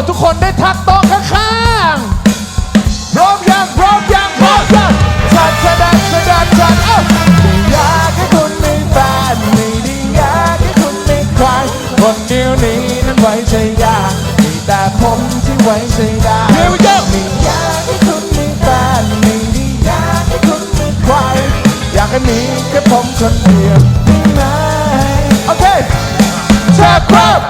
ดทุกคนได้ทักโต๊ะข้างๆพร้อมยังพร้อมยังพร้อมยังชัดชัดชัดชัดชัดเอ้าไม่อยากให้คุณมีแฟนไม่ได้อยากให้คุณมีใครคนเดียวนี้นั้นไว้ใจยากมีแต่ผมที่ไว้ใจได้ Here we go ไม่อยากให้คุณมีแฟนไม่ได้อยากให้คุณมีใครอยากให้มีแค่ผมคนเดียวได้ไหมโอเคแชร์ครับ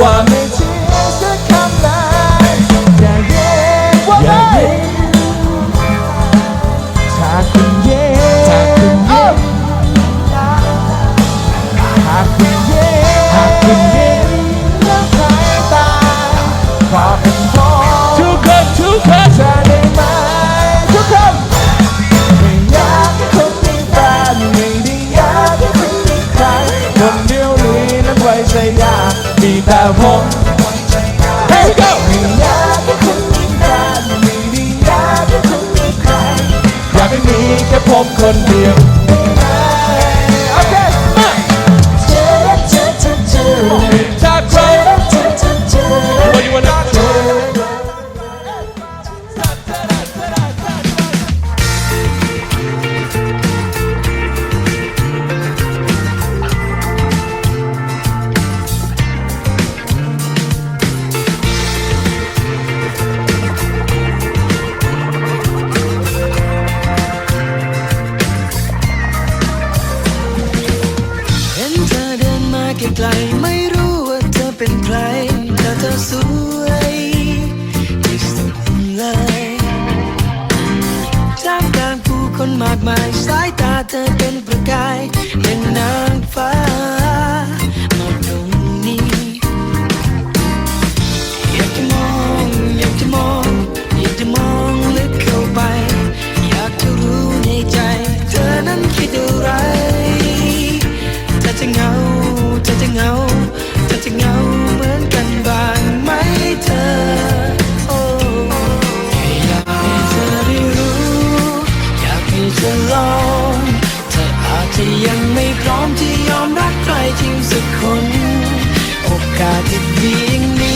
ว่าไม่เชื่อสักคำเลยอย่าเย็นว่าอย่าเย็ถ้าคุณเย็นถ้าคุณเย็นหาคุณเย็นหาคุณ ผม Here we go ไม่อยากให้คุณมีแฟนไม่ได้อยากให้คุณมีใครอยากให้มีแค่ผมคนเดียว ไกลๆไม่รู้ว่าเธอเป็นใครแต่เธอสวยที่สุดเลยท่ามกลางผู้คนมากมายสายตาเธอเป็นประกายเป็นนางฟ้ามาตรงนี้อยากจะมองอยากจะมองอยากจะมองลึกเข้าไป อยากจะรู้ในใจ เธอนั้นคิดอ ทิ้งสักคน โอกาสที่ดีอย่างนี้